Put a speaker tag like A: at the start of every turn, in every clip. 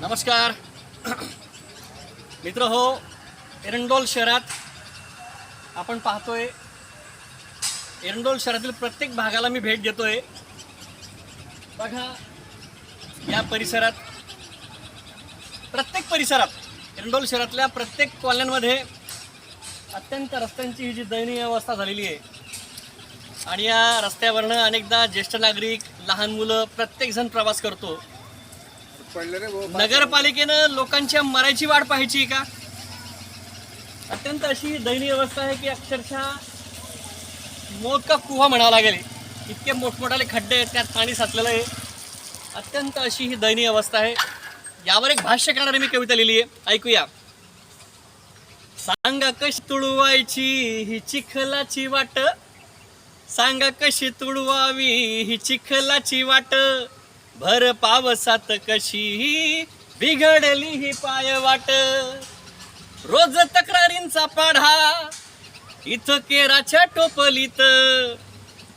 A: नमस्कार. मित्र हो एरंडोल शहरात आपण पाहतोय एरंडोल शहरातील प्रत्येक भागाला मी भेट देतोय. बघा या परिसरात प्रत्येक परिसरात एरंडोल शहरातल्या प्रत्येक कॉलन्यांमध्ये अत्यंत रस्त्यांची ही जी दयनीय अवस्था झालेली आहे. आणि या रस्त्यावरनं अनेकदा ज्येष्ठ नागरिक लहान मुलं प्रत्येकजण प्रवास करतो. नगरपालिकेनं लोकांच्या मरायची वाट पाहायची का? अत्यंत अशी दयनीय अवस्था आहे की अक्षरशः मोठा कुहा म्हणावा लागेल. इतके मोठमोठाले खड्डे आहेत त्यात पाणी साचलेलं आहे. अत्यंत अशी ही दयनीय अवस्था आहे. यावर एक भाष्य करणारी मी कविता लिहिली आहे. ऐकूया. सांगा कशी तुळवायची ही चिखलाची वाट? सांगा कशी तुळवावी ही चिखलाची वाट? भर पावसात कशी बिघडली ही पाय वाट. रोज तक्रारींचा पाढा इथं केराच्या टोपलीत.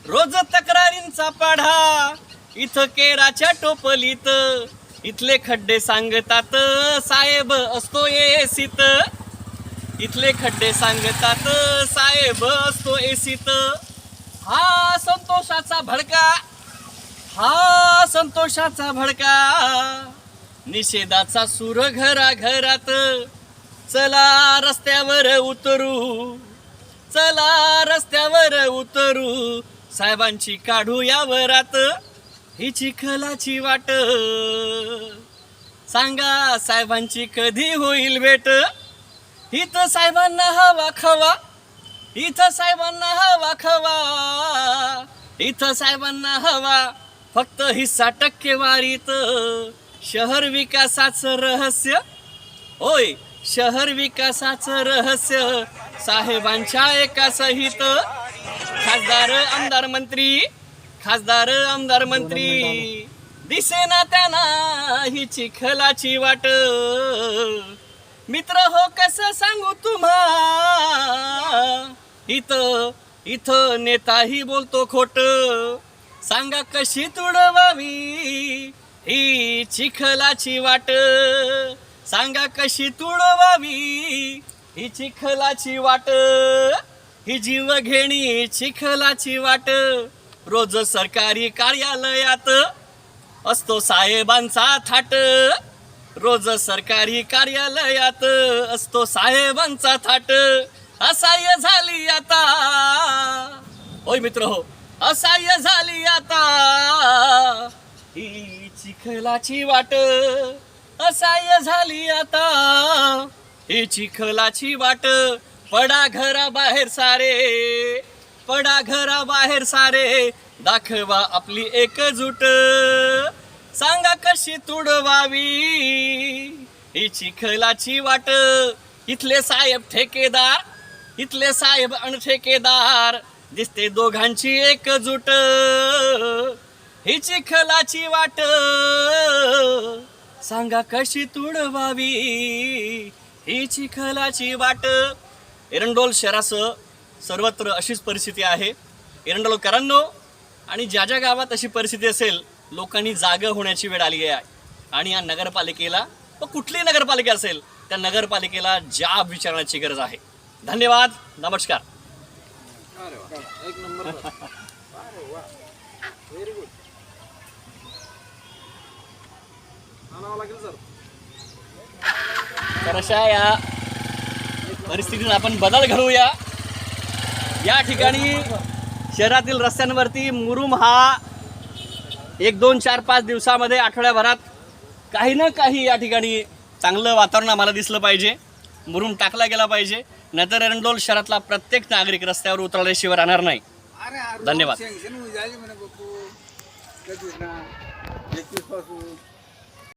A: रोज तक्रारींचा पाढा इथं केराच्या टोपलीत. इथले खड्डे सांगतात साहेब असतो एसीत. इथले खड्डे सांगतात साहेब असतो एसीत. हा संतोषाचा भडका हा संतोषाचा भडका निषेधाचा सूर घरा घरात चला रस्त्यावर उतरू चला रस्त्यावर उतरू साहेबांची काढू या वरात ही चिखलाची वाट. सांगा साहेबांची कधी होईल भेट? इथं साहेबांना हवा खवा इथं साहेबांना हवा खवा इथं साहेबांना हवा फक्त ही साठ टक्केवारीत. शहर विकासाचं रहस्य? होय शहर विकासाचं रहस्य. साहेबांच्या एका सहित. खासदार आमदार मंत्री. खासदार आमदार मंत्री. दिसेना त्यांना ही चिखलाची वाट. मित्र हो कसं सांगू तुम्हा? इथं इथं नेताही बोलतो खोट. सांगा कशी तुडवावी ही चिखलाची वाट? सांगा कशी तुडवावी ही चिखलाची वाट? ही जीव घेणी चिखलाची वाट? रोज सरकारी कार्यालयात असतो साहेबांचा थाट. रोज सरकारी कार्यालयात असतो साहेबांचा थाट. असाय झाली आता. होय मित्र हो. असाह्य झाली आता. ही चिखलाची वाट असाह्य झाली आता. ही चिखलाची वाट पडा घरा बाहेर सारे. पडा घरा बाहेर सारे. दाखवा आपली एकजूट. सांगा कशी तुडवावी. ही चिखलाची वाट. इथले साहेब ठेकेदार. इथले साहेब अण ठेकेदार. दिसते दोघांची एकजूट. ही चिखलाची वाट. सांगा कशी तुडवावी ही चिखलाची वाट. एरंडोल शहरासह सर्वत्र अशीच परिस्थिती आहे. एरंडोलकरांनो आणि ज्या ज्या गावात अशी परिस्थिती असेल लोकांनी जागं होण्याची वेळ आली आहे. आणि या नगरपालिकेला व कुठलीही नगरपालिका असेल त्या नगरपालिकेला जाब विचारण्याची गरज आहे. धन्यवाद नमस्कार.
B: अरे वा एक नंबर अरे वा व्हेरी गुड आणावं लागेल सर
A: तर अशा या परिस्थितीत आपण बदल घडवूया. या ठिकाणी शहरातील रस्त्यांवरती मुरुम हा एक दोन चार पाच दिवसामध्ये आठवड्याभरात काही ना काही या ठिकाणी चांगलं वातावरण आम्हाला दिसलं पाहिजे. मुरुम टाकला गेला पाहिजे. नाहीतर एरंडोल शहरातला प्रत्येक नागरिक रस्त्यावर उतरल्याशिवाय राहणार नाही. धन्यवाद.